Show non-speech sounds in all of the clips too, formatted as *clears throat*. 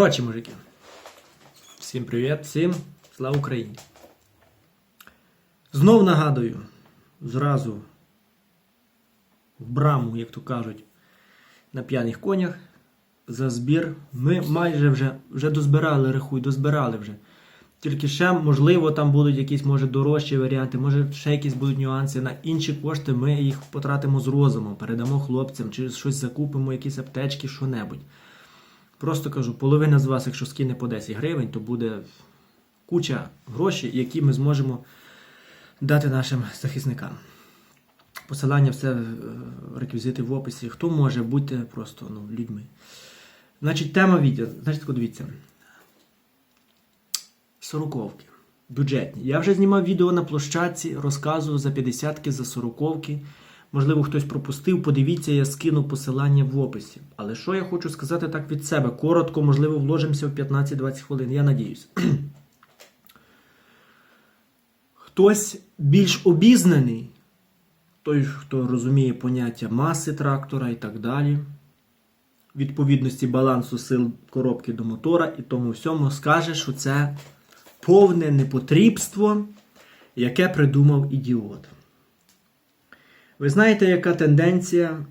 Коротше, мужики. Всім привіт, всім слава Україні. Знов нагадую, зразу в браму, як то кажуть, на п'яних конях за збір. Ми майже вже, вже дозбирали, рахуй, дозбирали вже. Тільки ще, можливо, там будуть якісь, може, дорожчі варіанти, може, ще якісь будуть нюанси. На інші кошти ми їх потратимо з розумом, передамо хлопцям, чи щось закупимо, якісь аптечки, що-небудь. Просто кажу, половина з вас, якщо скине по 10 гривень, то буде куча грошей, які ми зможемо дати нашим захисникам. Посилання, все, е, реквізити в описі. Хто може, будьте просто ну, людьми. Значить, тема відео. Значить, дивіться. Сороковки. Бюджетні. Я вже знімав відео на площадці, розказував за 50-ки, за сороковки. Можливо, хтось пропустив, подивіться, я скину посилання в описі. Але що я хочу сказати так від себе? Коротко, можливо, вложимося в 15-20 хвилин. Я надіюсь. *clears throat* Хтось більш обізнаний, той, хто розуміє поняття маси трактора і так далі, відповідності балансу сил коробки до мотора і тому всьому, скаже, що це повне непотрібство, яке придумав ідіот. Ви знаєте, яка тенденція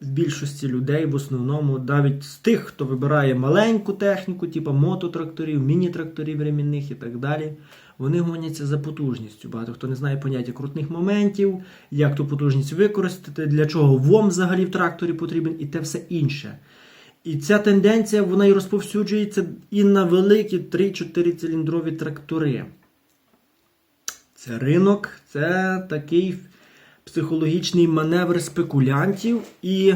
в більшості людей, в основному, навіть з тих, хто вибирає маленьку техніку, типу мототракторів, міні-тракторів ремінних і так далі, вони гоняться за потужністю. Багато хто не знає поняття крутних моментів, як ту потужність використати, для чого ВОМ взагалі в тракторі потрібен і те все інше. І ця тенденція вона і розповсюджується і на великі 3-4 циліндрові трактори. Це ринок, це такий психологічний маневр спекулянтів і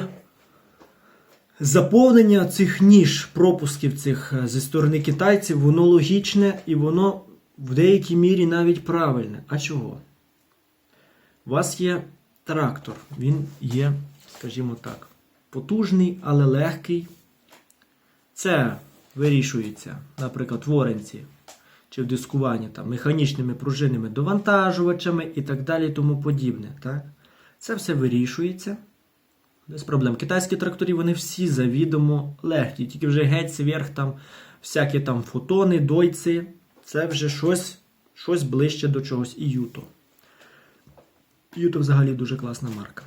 заповнення цих ніж, пропусків цих е, зі сторони китайців, воно логічне і воно в деякій мірі навіть правильне. А чого? У вас є трактор, він є, скажімо так, потужний, але легкий. Це вирішується, наприклад, в оренці чи в дискуванні там, механічними пружинними довантажувачами і так далі, і тому подібне. Так? Це все вирішується. Без проблем. Китайські тракторі вони всі завідомо легкі, тільки вже геть зверх там всякі там фотони, дойці. Це вже щось, щось ближче до чогось. І Юто. Юто взагалі дуже класна марка.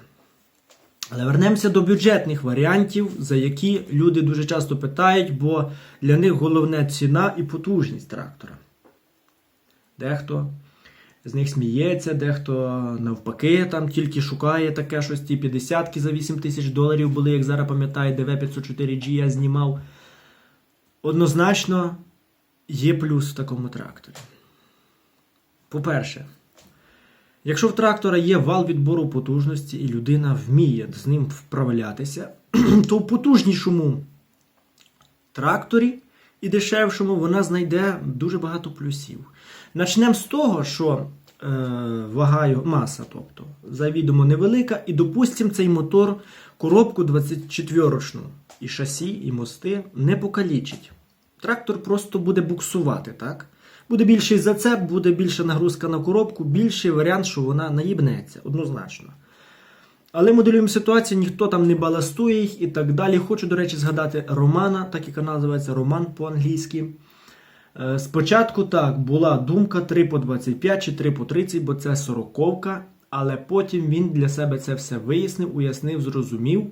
Але вернемося до бюджетних варіантів, за які люди дуже часто питають, бо для них головне ціна і потужність трактора. Дехто з них сміється, дехто навпаки там тільки шукає таке щось. Ті 50 за 8 тисяч доларів були, як зараз пам'ятаю, DV504G я знімав. Однозначно є плюс в такому тракторі. По-перше, якщо в трактора є вал відбору потужності і людина вміє з ним вправлятися, *clears throat* то в потужнішому тракторі і дешевшому вона знайде дуже багато плюсів. Начнемо з того, що е, вага маса, тобто, завідомо невелика, і допустимо, цей мотор коробку 24-ручну і шасі, і мости не покалічить. Трактор просто буде буксувати, так? Буде більший зацеп, буде більша нагрузка на коробку, більший варіант, що вона наїбнеться, однозначно. Але моделюємо ситуацію, ніхто там не баластує їх і так далі. Хочу, до речі, згадати Романа, так і канал називається Роман по-англійськи. Е, Спочатку так, була думка 3 по 25 чи 3 по 30, бо це сороковка, але потім він для себе це все вияснив, уяснив, зрозумів,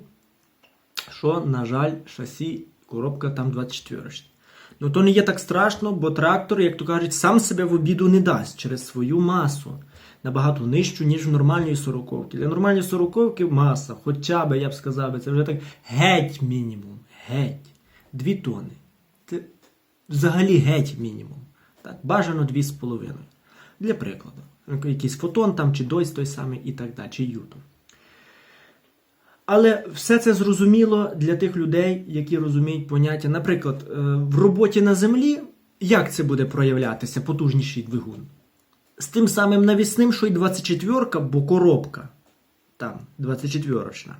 що, на жаль, шасі, коробка там 24 Ну то не є так страшно, бо трактор, як то кажуть, сам себе в обіду не дасть через свою масу. Набагато нижчу, ніж в нормальної сороковки. Для нормальної сороковки маса, хоча б, я б сказав, це вже так геть мінімум. Геть. Дві тони. Взагалі геть мінімум. Так, Бажано 2,5. Для прикладу. Якийсь фотон там, чи дойс той самий і так далі, чи ютон. Але все це зрозуміло для тих людей, які розуміють поняття. Наприклад, е, в роботі на землі, як це буде проявлятися, потужніший двигун? З тим самим навісним, що й 24-ка, бо коробка там 24-рочна.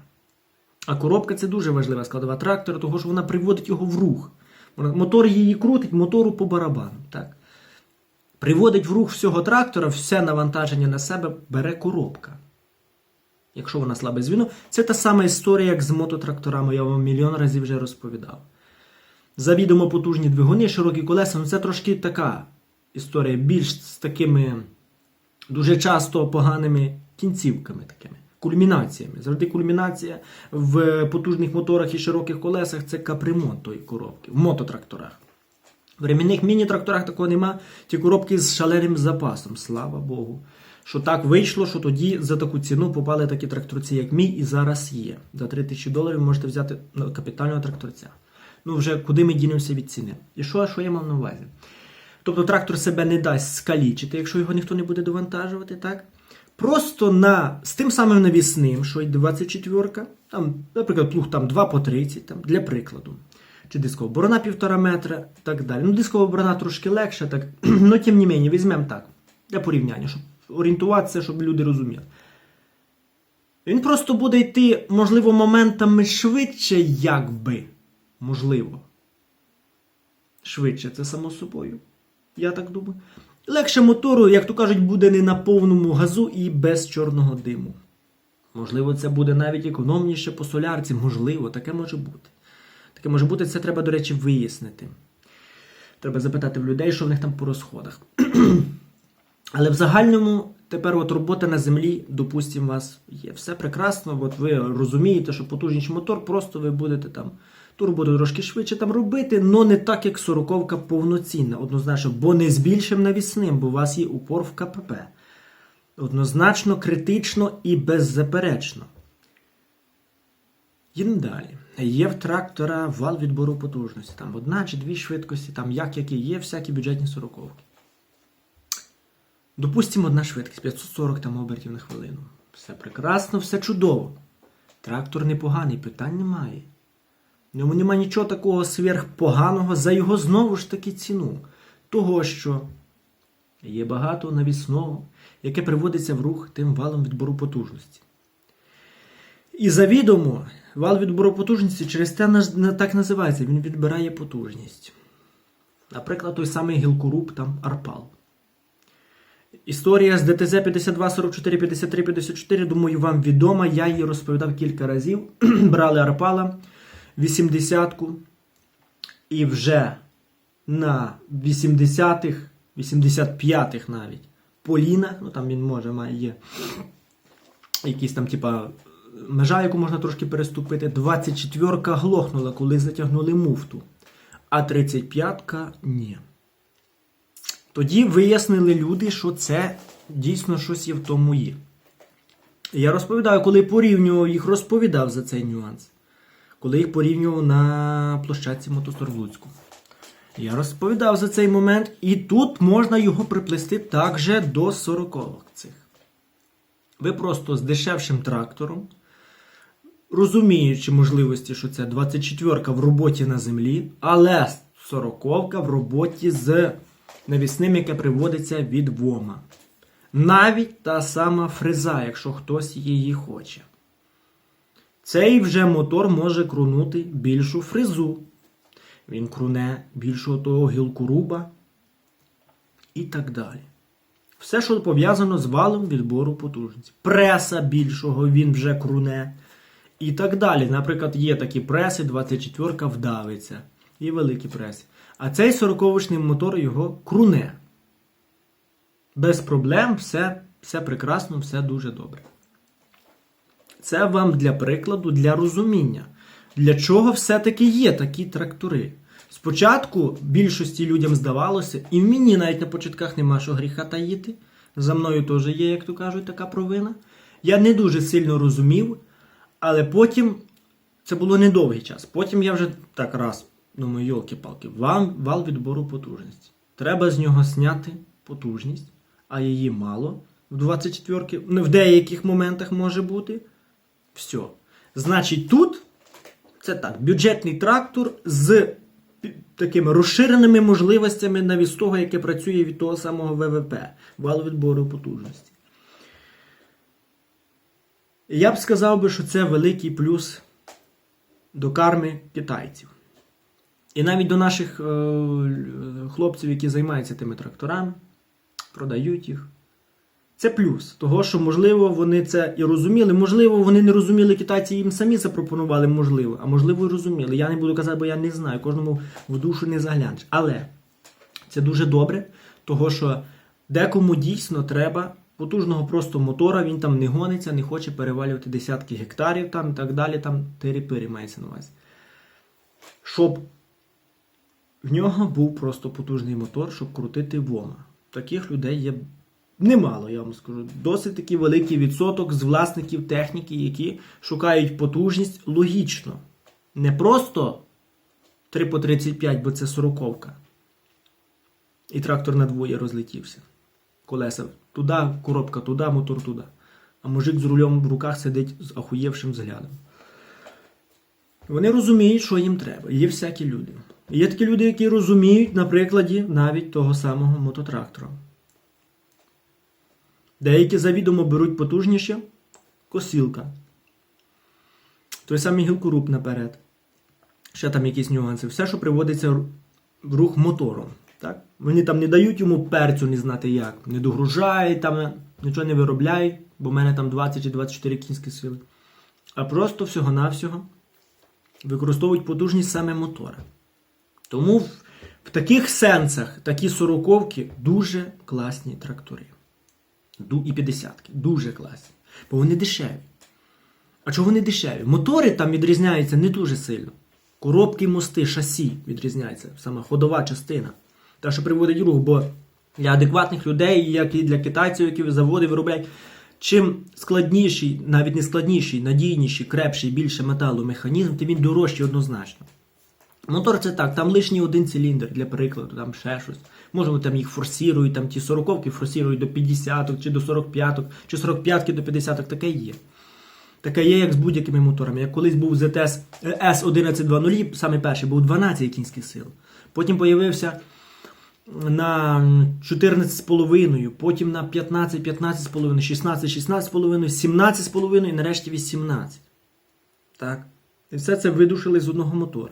А коробка це дуже важлива складова трактора, тому що вона приводить його в рух. Мотор її крутить, мотору по барабану. Так? Приводить в рух всього трактора, все навантаження на себе бере коробка. Якщо вона слабе звіно, це та сама історія, як з мототракторами, я вам мільйон разів вже розповідав. завідомо потужні двигуни, широкі колеса. Ну це трошки така історія, більш з такими дуже часто поганими кінцівками такими. Кульмінаціями. Завжди кульмінація в потужних моторах і широких колесах це капремонт тої коробки, в мототракторах. В ремінних міні-тракторах такого нема. Ті коробки з шаленим запасом, слава Богу. Що так вийшло, що тоді за таку ціну попали такі тракторці, як мій, і зараз є. За 3 тисячі доларів можете взяти ну, капітального тракторця. Ну, вже куди ми дінемося від ціни. І що, що я мав на увазі? Тобто трактор себе не дасть скалічити, якщо його ніхто не буде довантажувати, так? Просто на, з тим самим навісним, що й 24-ка, там, наприклад, плуг там 2 по 30, там, для прикладу. Чи дискова борона 1,5 метра і так далі. Ну, дискова борона трошки легша, так, *clears throat* ну, тим не менше, візьмемо так, для порівняння, щоб орієнтуватися, щоб люди розуміли. Він просто буде йти, можливо, моментами швидше, якби. Можливо. Швидше, це само собою. Я так думаю. Легше мотору, як то кажуть, буде не на повному газу і без чорного диму. Можливо, це буде навіть економніше по солярці. Можливо, таке може бути. Таке може бути, це треба, до речі, вияснити. Треба запитати в людей, що в них там по розходах. *clears throat* Але в загальному тепер от робота на землі, допустимо, у вас є. Все прекрасно, от ви розумієте, що потужніший мотор, просто ви будете там ту роботу трошки швидше там робити, але не так, як сороковка повноцінна, однозначно, бо не з більшим навісним, бо у вас є упор в КПП. Однозначно, критично і беззаперечно. Їдемо далі. Є в трактора вал відбору потужності. Там одна чи дві швидкості, там як які є, всякі бюджетні сороковки. Допустимо, одна швидкість 540 там обертів на хвилину. Все прекрасно, все чудово. Трактор непоганий, питань немає. Ньому немає нічого такого сверхпоганого за його знову ж таки ціну. Того, що є багато навісного, яке приводиться в рух тим валом відбору потужності. І завідомо вал відбору потужності через те так називається, він відбирає потужність. Наприклад, той самий гілкоруб там Арпал. Історія з ДТЗ 52, 44, 53, 54, думаю, вам відома. Я її розповідав кілька разів. *clears throat* Брали Арпала 80-ку і вже на 80-х, 85-х навіть полінах, ну там він може має є якісь там, типа, межа, яку можна трошки переступити. 24-ка глохнула, коли затягнули муфту, а 35-ка ні. Тоді вияснили люди, що це дійсно щось є в тому є. Я розповідаю, коли порівнював їх, розповідав за цей нюанс. Коли їх порівнював на площадці Мотостор в Луцьку. Я розповідав за цей момент, і тут можна його приплести також до 40 цих. Ви просто з дешевшим трактором, розуміючи можливості, що це 24-ка в роботі на землі, але 40-ка в роботі з навісним, яке приводиться від ВОМа. Навіть та сама фреза, якщо хтось її хоче. Цей вже мотор може крунути більшу фрезу. Він круне більшого того гілкоруба і так далі. Все, що пов'язано з валом відбору потужності. Преса більшого він вже круне. І так далі. Наприклад, є такі преси, 24-ка вдавиться. І великі преси. А цей 40-вочний мотор його круне. Без проблем, все, все прекрасно, все дуже добре. Це вам для прикладу, для розуміння, для чого все-таки є такі трактори. Спочатку більшості людям здавалося, і в мені навіть на початках нема що гріха таїти. За мною теж є, як то кажуть, така провина. Я не дуже сильно розумів, але потім це було недовгий час. Потім я вже так раз думаю, йолки-палки, вам вал відбору потужності. Треба з нього зняти потужність, а її мало. В 24 ну, в деяких моментах може бути. Все. Значить, тут це так, бюджетний трактор з такими розширеними можливостями навіть з того, яке працює від того самого ВВП, валу відбору потужності. Я б сказав би, що це великий плюс до карми китайців. І навіть до наших е, хлопців, які займаються тими тракторами, продають їх. Це плюс. Того, що, можливо, вони це і розуміли. Можливо, вони не розуміли, китайці їм самі запропонували, можливо, а можливо, і розуміли. Я не буду казати, бо я не знаю, кожному в душу не заглянеш. Але це дуже добре, того що декому дійсно треба потужного просто мотора, він там не гониться, не хоче перевалювати десятки гектарів там і так далі, там тирі-пирі мається на увазі. Щоб в нього був просто потужний мотор, щоб крутити вома. Таких людей є немало, я вам скажу. Досить такий великий відсоток з власників техніки, які шукають потужність логічно. Не просто 3 по 35, бо це сороковка. І трактор на двоє розлетівся. Колеса туди, коробка туди, мотор туди. А мужик з рулем в руках сидить з ахуєвшим взглядом. Вони розуміють, що їм треба. Є всякі люди. Є такі люди, які розуміють на прикладі навіть того самого мототрактора. Деякі завідомо беруть потужніше косілка. Той самий гілкоруб наперед. Ще там якісь нюанси. Все, що приводиться в рух мотором. Так? Вони там не дають йому перцю, не знати як. Не догружають, там нічого не виробляють, бо в мене там 20 чи 24 кінські сили. А просто всього-навсього використовують потужність саме мотора. Тому в, в таких сенсах такі сороковки дуже класні трактори. І 50-ки. Дуже класні. Бо вони дешеві. А чого вони дешеві? Мотори там відрізняються не дуже сильно. Коробки, мости, шасі відрізняються, саме ходова частина. Та, що приводить рух, бо для адекватних людей, як і для китайців, які заводи виробляють, чим складніший, навіть не складніший, надійніший, крепший, більше металу механізм, тим він дорожчий однозначно. Мотор це так, там лишній один циліндр, для прикладу, там ще щось. Можемо там їх форсірують, там ті 40-ки форсірують до 50 чи до 45 чи 45-ки до 50 таке є. Таке є, як з будь-якими моторами. Як колись був ZS S1120, саме перший, був 12 кінських сил. Потім появився на 14,5, потім на 15, 15,5, 16, 16,5, 17,5 і нарешті 18. Так. І все це видушили з одного мотора.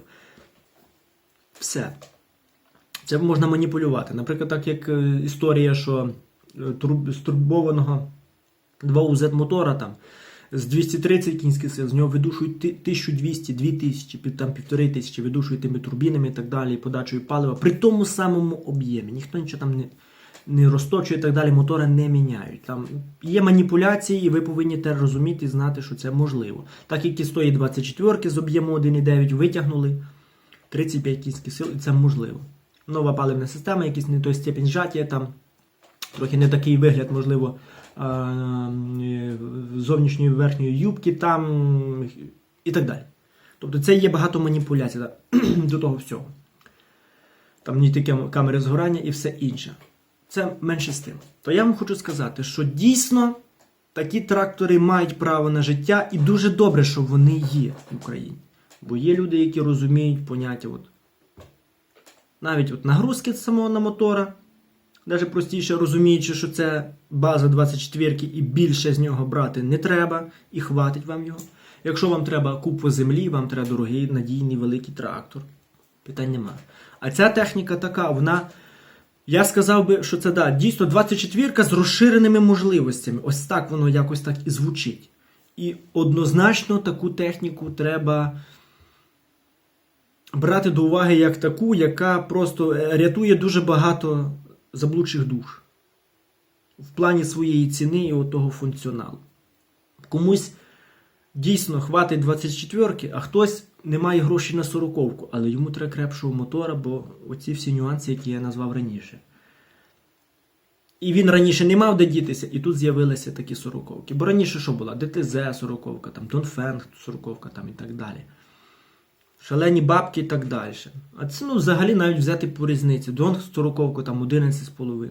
Все. Це можна маніпулювати. Наприклад, так як е, історія, що е, турб- з турбованого 2 UZ мотора там з 230 кінських сил, з нього видушують 1200, 2000, пів- там 1500 видушують тими турбінами і так далі, і подачею палива при тому самому об'ємі. Ніхто нічого там не, не розточує і так далі, мотора не міняють. Там є маніпуляції, і ви повинні те розуміти і знати, що це можливо. Так як і з тої 24 з об'єму 1,9 витягнули 35 кінських сил, і це можливо. Нова паливна система, якийсь не той степінь зжаття, там трохи не такий вигляд, можливо, е, зовнішньої верхньої юбки там і так далі. Тобто це є багато маніпуляцій *clears throat* до того всього. Там не тільки камери згорання і все інше. Це менше з тим. То я вам хочу сказати, що дійсно такі трактори мають право на життя, і дуже добре, що вони є в Україні. Бо є люди, які розуміють поняття от, навіть от нагрузки самого на мотора, навіть простіше розуміючи, що це база 24 і більше з нього брати не треба, і хватить вам його. Якщо вам треба купу землі, вам треба дорогий, надійний великий трактор. Питань нема. А ця техніка така, вона. Я сказав би, що це да, дійсно 24 з розширеними можливостями. Ось так воно якось так і звучить. І однозначно таку техніку треба брати до уваги як таку, яка просто е, рятує дуже багато заблудших душ в плані своєї ціни і того функціоналу. Комусь дійсно хватить 24, ки а хтось не має грошей на 40, але йому треба крепшого мотора, бо оці всі нюанси, які я назвав раніше. І він раніше не мав де дітися, і тут з'явилися такі сороковки. Бо раніше що була? ДТЗ 40, там Донфенг 40 там і так далі. Шалені бабки і так далі. А це ну, взагалі навіть взяти по різниці. Донг 40 там 11,5.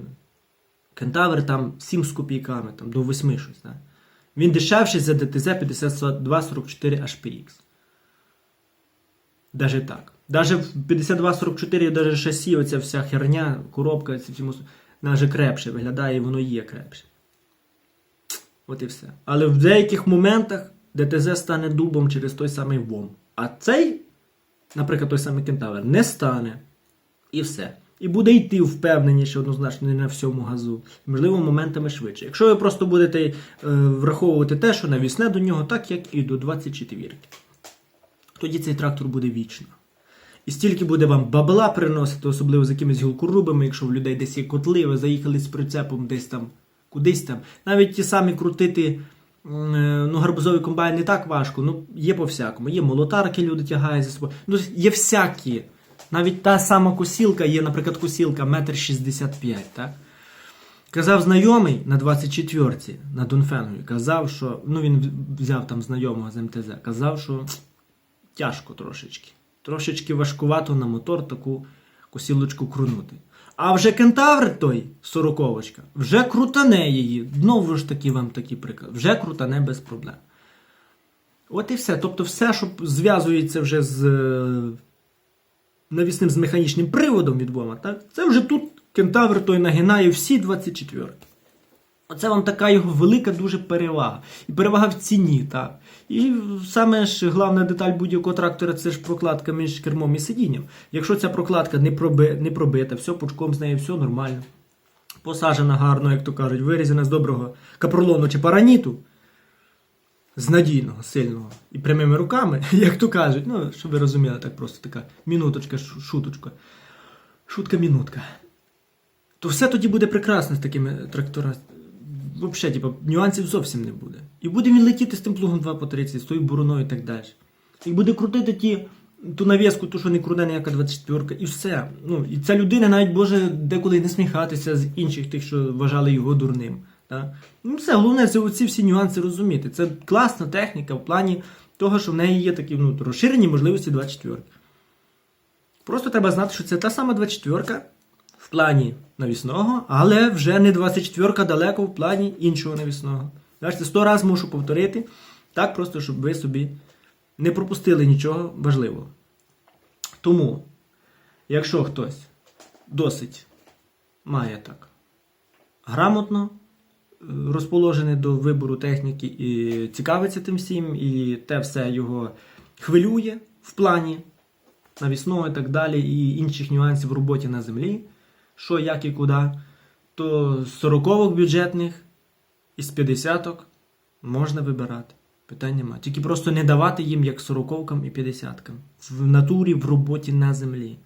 Кентавр там 7 з копійками, там до 8 щось. Да? Він дешевший за ДТЗ 5244 HPX. Даже так. Даже в 5244 даже шасі, оця вся херня, коробка, ці всі навіть крепше виглядає, і воно є крепше. От і все. Але в деяких моментах ДТЗ стане дубом через той самий ВОМ. А цей, наприклад, той самий кентавр, не стане. І все. І буде йти впевненіше, однозначно, не на всьому газу. Можливо, моментами швидше. Якщо ви просто будете е, враховувати те, що навісне до нього, так як і до 24. Тоді цей трактор буде вічно. І стільки буде вам бабла приносити, особливо з якимись гілкорубами, якщо в людей десь є котли, ви заїхали з прицепом десь там, кудись там. Навіть ті самі крутити ну, гарбузовий комбайн не так важко, ну є по-всякому. Є молотарки, люди тягають за собою. Ну, є всякі. Навіть та сама косілка, є, наприклад, косілка метр шістдесят п'ять, так? Казав знайомий на 24-ці на Донфенгові, казав, що ну він взяв там знайомого з МТЗ, казав, що тяжко трошечки. Трошечки важкувато на мотор таку косілочку крунути. А вже кентавр той, сороковочка, вже крутане її. Знову ж таки вам такий приклад. Вже крутане без проблем. От і все. Тобто, все, що зв'язується вже з е, навісним з механічним приводом від Бома, так? це вже тут кентавр той нагинає всі 24. Оце вам така його велика дуже перевага. І перевага в ціні, так. І саме ж головна деталь будь-якого трактора це ж прокладка між кермом і сидінням. Якщо ця прокладка не, проби, не пробита, все пучком з нею, все нормально. Посажена гарно, як то кажуть, вирізана з доброго капролону чи параніту. З надійного, сильного і прямими руками, *laughs* як то кажуть, ну, щоб ви розуміли, так просто така мінуточка, шуточка. Шутка-мінутка. То все тоді буде прекрасно з такими тракторами. Взагалі, типу, нюансів зовсім не буде. І буде він летіти з тим плугом 2 по 30, з тою бороною і так далі. І буде крутити ті, ту нав'язку, ту, що не круде ніяка 24 і все. Ну, і ця людина навіть може деколи не сміхатися з інших тих, що вважали його дурним. Так? Ну, все, головне, це оці всі нюанси розуміти. Це класна техніка в плані того, що в неї є такі ну, розширені можливості 24. Просто треба знати, що це та сама 24 в плані навісного, але вже не 24 далеко в плані іншого навісного. Бачите, 100 разів мушу повторити, так просто, щоб ви собі не пропустили нічого важливого. Тому, якщо хтось досить має так грамотно е, розположений до вибору техніки і цікавиться тим всім, і те все його хвилює в плані навісного і так далі, і інших нюансів в роботі на землі, що, як і куди, то з 40 бюджетних і з 50 можна вибирати. Питань нема. Тільки просто не давати їм як 40 і 50 в натурі, в роботі на землі.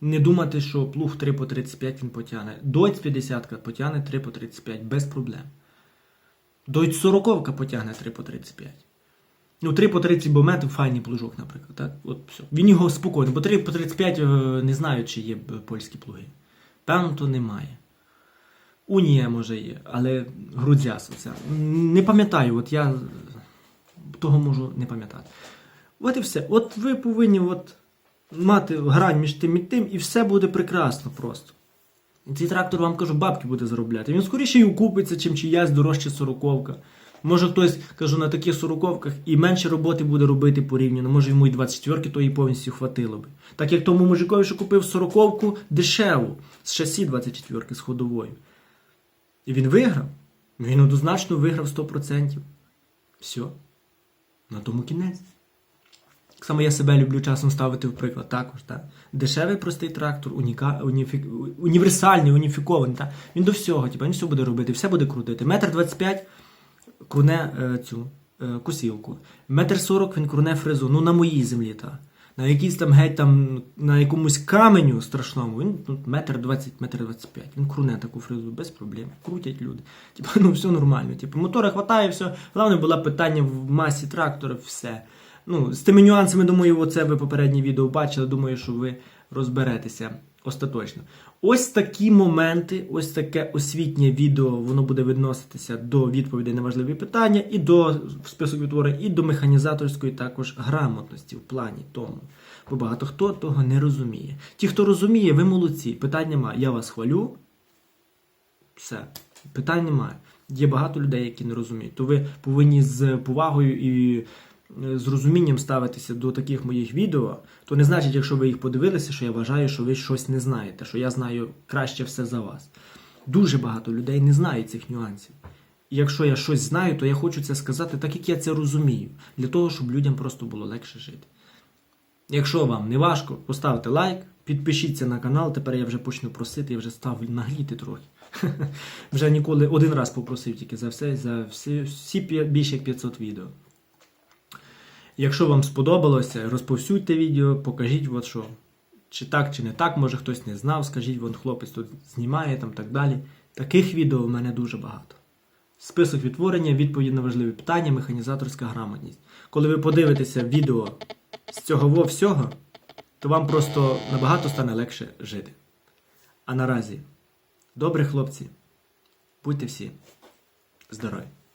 Не думати, що плуг 3 по 35 він потягне. Дойць 50 потягне 3 по 35 без проблем. Дойць 40 потягне 3 по 35. Ну, 3 по 30 бо метр файний плужок, наприклад. Так? От, все. Він його спокійно, бо 3 по 35 е, не знаю, чи є польські плуги. Певно, то немає. Унія може є, але грудзяс оця. Не пам'ятаю, от я того можу не пам'ятати. От і все. От ви повинні от мати грань між тим і тим, і все буде прекрасно просто. Цей трактор, вам кажу, бабки буде заробляти. Він скоріше і укупиться, чим чиясь дорожча сороковка. Може хтось, кажу, на таких сороковках і менше роботи буде робити порівняно. Може йому і 24-ки тої повністю хватило би. Так як тому мужикові, що купив сороковку дешеву з шасі 24-ки з ходовою. І він виграв. Він однозначно виграв 100%. Все. На тому кінець. Само я себе люблю часом ставити в приклад також. Так? Дешевий простий трактор, уніка, уніфі, універсальний, уніфікований. Так? Він до всього, типу, він все буде робити, все буде крутити. Метр 25 круне е, цю е, косілку. Метр 40 він круне фрезу. Ну на моїй землі, так. На якійсь там геть там на якомусь каменю страшному, він ну, метр 20, метр 25. Він круне таку фрезу без проблем. Крутять люди. *laughs* Типу, ну все нормально. Типу, мотора хватає, все. Головне було питання в масі трактора, все. Ну, з тими нюансами, думаю, оце ви попереднє відео бачили. Думаю, що ви розберетеся остаточно. Ось такі моменти, ось таке освітнє відео, воно буде відноситися до відповідей на важливі питання, і до список відтворень, і до механізаторської також грамотності в плані тому. Бо багато хто того не розуміє. Ті, хто розуміє, ви молодці. Питань немає. Я вас хвалю. Все, питань немає. Є багато людей, які не розуміють. То ви повинні з повагою і з розумінням ставитися до таких моїх відео, то не значить, якщо ви їх подивилися, що я вважаю, що ви щось не знаєте, що я знаю краще все за вас. Дуже багато людей не знають цих нюансів. І якщо я щось знаю, то я хочу це сказати так, як я це розумію, для того, щоб людям просто було легше жити. Якщо вам не важко, поставте лайк, Підпишіться на канал, тепер я вже почну просити, я вже став нагліти трохи. *laughs* Вже ніколи один раз попросив тільки за все, за всі, всі більше як 500 відео. Якщо вам сподобалося, розповсюдьте відео, покажіть от що. Чи так, чи не так, може хтось не знав, скажіть, вон хлопець тут знімає там так далі. Таких відео в мене дуже багато. Список відтворення, відповіді на важливі питання, механізаторська грамотність. Коли ви подивитеся відео з цього всього, то вам просто набагато стане легше жити. А наразі, добрі хлопці, будьте всі здорові!